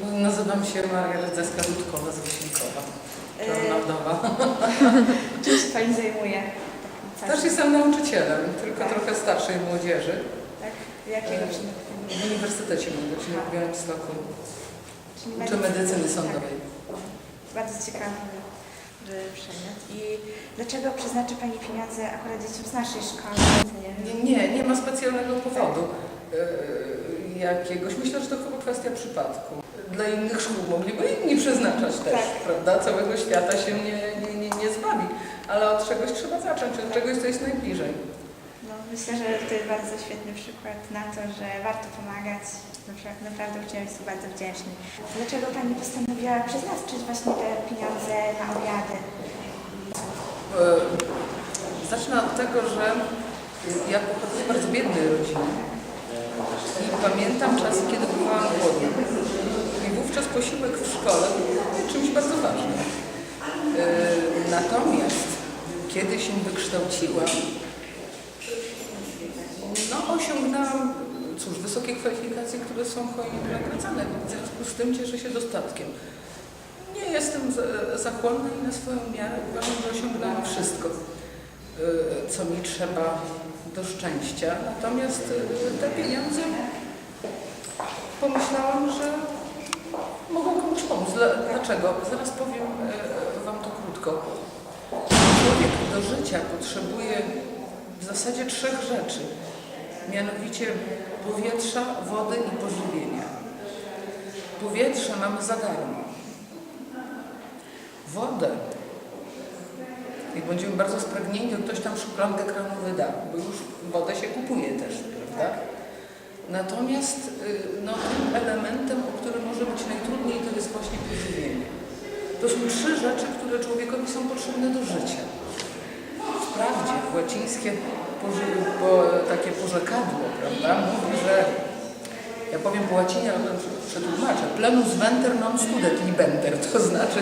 No, nazywam się Maria Radzeska-Rudkowa z Wysiłkowa. Czarna wdowa. Czym się Pani zajmuje? Tak, Też jestem nauczycielem, tylko trochę starszej młodzieży. tak? Jakiego E? W Uniwersytecie Medycznym w Białymstoku. Czyli Uczę medycyny sądowej. Tak, bardzo ciekawy y, przedmiot. I dlaczego przeznaczy Pani pieniądze akurat dzieciom z naszej szkoły? Nie, nie, nie ma specjalnego powodu e, jakiegoś. Myślę, że to chyba kwestia przypadku. Dla innych szkół mogliby inni przeznaczać też, Tak. prawda? Całego świata się nie, nie, nie, nie zbawi. Ale od czegoś trzeba zacząć, od czegoś, co jest najbliżej. No, myślę, że to jest bardzo świetny przykład na to, że warto pomagać. Na przykład naprawdę uczniowie są bardzo wdzięczni. Dlaczego Pani postanowiła przeznaczyć właśnie te pieniądze na obiady? E, Zacznę od tego, że ja pochodzę z bardzo biednej rodziny i pamiętam czasy, kiedy byłam głodna. I wówczas posiłek w szkole był czymś bardzo ważnym. E, Natomiast kiedy się wykształciłam, no osiągnęłam, cóż, wysokie kwalifikacje, które są hojnie wynagradzane, w związku z tym cieszę się dostatkiem. Nie jestem za- zachłanna i na swoją miarę uważam, że osiągnęłam wszystko, co mi trzeba do szczęścia. Natomiast y, te pieniądze pomyślałam, że mogą komuś pomóc. Dla- Dlaczego? Zaraz powiem y, Wam to krótko. Człowiek do życia potrzebuje w zasadzie trzech rzeczy. Mianowicie powietrza, wody i pożywienia. Powietrze mamy za darmo. Wodę. Jak będziemy bardzo spragnieni, to ktoś tam szklankę kranu wyda, bo już wodę się kupuje też, prawda? Natomiast y, no, tym elementem, o którym może być najtrudniej, to jest właśnie pożywienie. To są trzy rzeczy, które człowiekowi są potrzebne do życia. Wprawdzie łacińskie poży, po, takie porzekadło, prawda, mówi, że ja powiem po łacinie, ale przetłumaczę. Plenus venter non studet libenter, to znaczy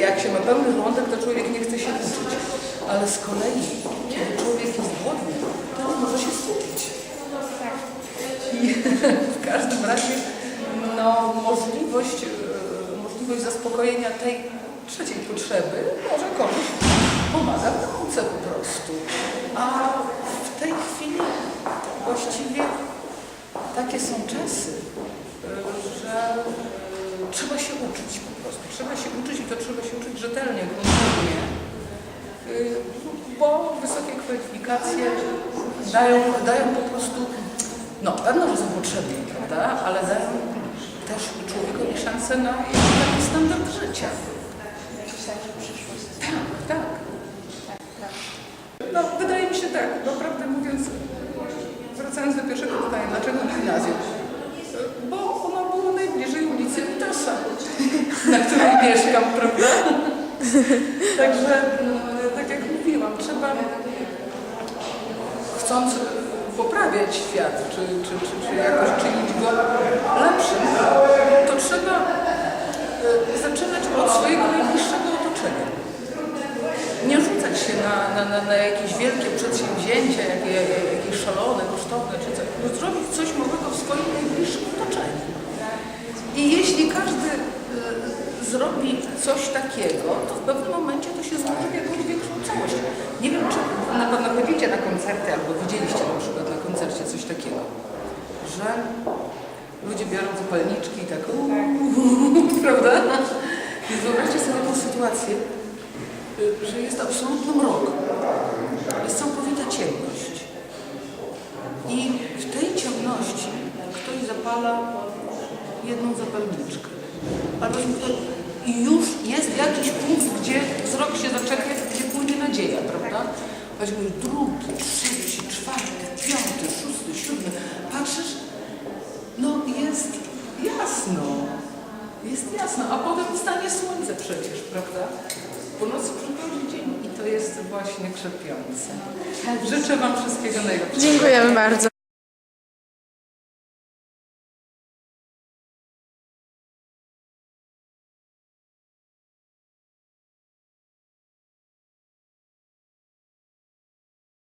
jak się ma pełny żołądek, to człowiek nie chce się uczyć. Ale z kolei, kiedy człowiek jest głodny, to może się skupić. I w każdym razie no, możliwość, e, możliwość zaspokojenia tej trzeciej potrzeby może komuś pomaga w nauce po prostu. A w tej chwili właściwie takie są czasy, e, że e, trzeba się uczyć. Trzeba się uczyć i to trzeba się uczyć rzetelnie, gruntownie, e, bo wysokie kwalifikacje dają, dają po prostu, no pewno, że są potrzebne, prawda, ale dają też człowiekowi szansę na taki standard życia. Tak, tak. No, wydaje mi się tak, no prawdę mówiąc, wracając do pierwszego pytania, dlaczego gimnazjum? Mieszkam, prawda? Także, mm, tak jak mówiłam, trzeba, chcąc poprawiać świat, czy, czy, czy, czy jakoś czynić go lepszym, to trzeba e, zaczynać od swojego najbliższego otoczenia nie rzucać się na, na, na, na jakieś wielkie przedsięwzięcia, jakie, jakieś szalone, kosztowne czy coś, tylko zrobić coś małego w swoim najbliższym otoczeniu. I jeśli każdy y, zrobi coś takiego, to w pewnym momencie to się złoży w jakąś większą całość. Nie wiem, czy na pewno chodzicie na koncerty, albo widzieliście na przykład na koncercie coś takiego, że ludzie biorą zapalniczki i tak, uuu, prawda? Więc wyobraźcie sobie taką sytuację, y, że jest absolutny mrok. Jest całkowita ciemność. I w tej ciemności ktoś zapala jedną zapalniczkę. Albo I już jest jakiś punkt, gdzie wzrok się zaczepia, gdzie płynie nadzieja, prawda? Weźmy drugi, trzeci, czwarty, piąty, szósty, siódmy. Patrzysz, no jest jasno. Jest jasno, a potem stanie słońce przecież, prawda? Po nocy przychodzi dzień i to jest właśnie krzepiące. Życzę Wam wszystkiego najlepszego. Dziękujemy bardzo.